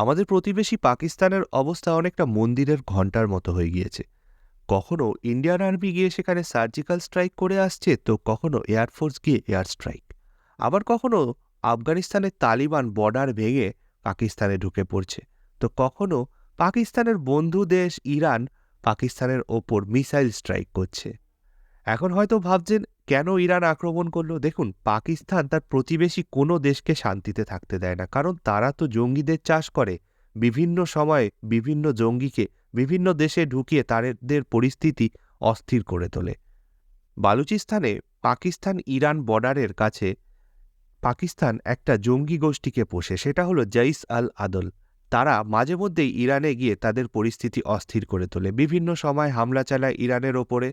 আমাদের প্রতিবেশী পাকিস্তানের অবস্থা অনেকটা মন্দিরের ঘণ্টার মতো হয়ে গিয়েছে। কখনো ইন্ডিয়ান আর্মি গিয়ে সেখানে সার্জিক্যাল স্ট্রাইক করে আসছে, তো কখনো এয়ারফোর্স গিয়ে এয়ার স্ট্রাইক। আবার কখনো আফগানিস্তানের তালিবান বর্ডার ভেঙে পাকিস্তানে ঢুকে পড়ছে। তো কখনো পাকিস্তানের বন্ধু দেশ ইরান পাকিস্তানের ওপর মিসাইল স্ট্রাইক করছে। এখন হয়তো ভাবছেন কেন ইরান আক্রমণ করল? দেখুন, পাকিস্তান তার প্রতিবেশী কোনো দেশকে শান্তিতে থাকতে দেয় না, কারণ তারা তো জঙ্গিদের চাষ করে। বিভিন্ন সময়ে বিভিন্ন জঙ্গিকে, বিভিন্ন দেশে ঢুকিয়ে তাদের পরিস্থিতি অস্থির করে তোলে। বালুচিস্তানে পাকিস্তান ইরান বর্ডারের কাছে পাকিস্তান একটা জঙ্গি গোষ্ঠীকে পোষে, সেটা হলো জৈস আল আদল। তারা মাঝে মধ্যেই ইরানে গিয়ে তাদের পরিস্থিতি অস্থির করে তোলে। বিভিন্ন সময় হামলা চালায় ইরানের ওপরে।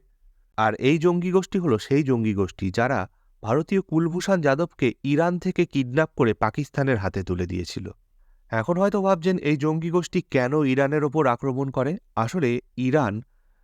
আর এই জঙ্গি গোষ্ঠী হলো সেই জঙ্গি গোষ্ঠী যারা ভারতীয় কুলভূষণ যাদবকে ইরান থেকে কিডন্যাপ করে পাকিস্তানের হাতে তুলে দিয়েছিল। এখন হয়তো ভাবছেন, এই জঙ্গি গোষ্ঠী কেন ইরানের ওপর আক্রমণ করে? আসলে ইরান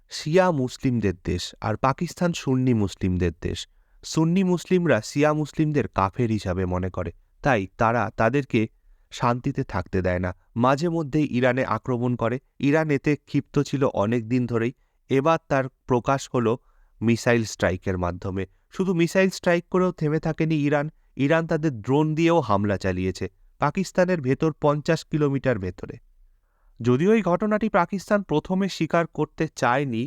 শিয়া মুসলিমদের দেশ আর পাকিস্তান সুন্নি মুসলিমদের দেশ। সুন্নি মুসলিমরা শিয়া মুসলিমদের কাফের হিসাবে মনে করে। তাই তারা তাদেরকে শান্তিতে থাকতে দেয় না। মাঝে মধ্যেই ইরানে আক্রমণ করে। ইরান এতে ক্ষিপ্ত ছিল অনেক দিন ধরেই। এবার তার প্রকাশ হলো মিসাইল স্ট্রাইকের মাধ্যমে। শুধু মিসাইল স্ট্রাইক করেও থেমে থাকেনি ইরান। ইরান তাদের ড্রোন দিয়েও হামলা চালিয়েছে, পাকিস্তানের ভেতর পঞ্চাশ কিলোমিটার ভেতরে। যদিও এই ঘটনাটি পাকিস্তান প্রথমে স্বীকার করতে চায়নি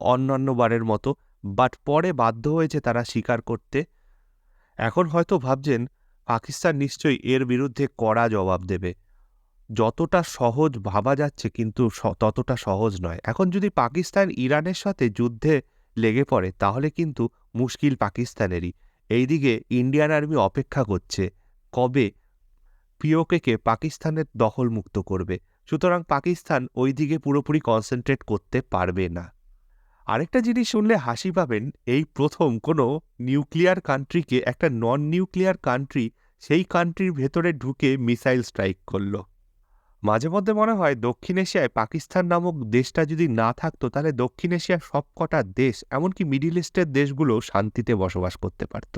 অন্যান্য বারের মতো, বাট পরে বাধ্য হয়েছে তারা স্বীকার করতে। এখন হয়তো ভাবছেন, পাকিস্তান নিশ্চয়ই এর বিরুদ্ধে কড়া জবাব দেবে। যতটা সহজ ভাবা যাচ্ছে, কিন্তু ততটা সহজ নয়। এখন যদি পাকিস্তান ইরানের সাথে যুদ্ধে লেগে পড়ে, তাহলে কিন্তু মুশকিল পাকিস্তানেরই। এইদিকে ইন্ডিয়ান আর্মি অপেক্ষা করছে, কবে পিওকেকে পাকিস্তানের দখলমুক্ত করবে। সুতরাং পাকিস্তান ওই দিকে পুরোপুরি কনসেন্ট্রেট করতে পারবে না। আরেকটা জিনিস শুনলে হাসি পাবেন, এই প্রথম কোনো নিউক্লিয়ার কান্ট্রিকে একটা নন নিউক্লিয়ার কান্ট্রি সেই কান্ট্রির ভেতরে ঢুকে মিসাইল স্ট্রাইক করল। মাঝে মধ্যে মনে হয় দক্ষিণ এশিয়ায় পাকিস্তান নামক দেশটা যদি না থাকতো, তাহলে দক্ষিণ এশিয়ার সবকটা দেশ, এমনকি মিডিল ইস্টের দেশগুলো শান্তিতে বসবাস করতে পারত।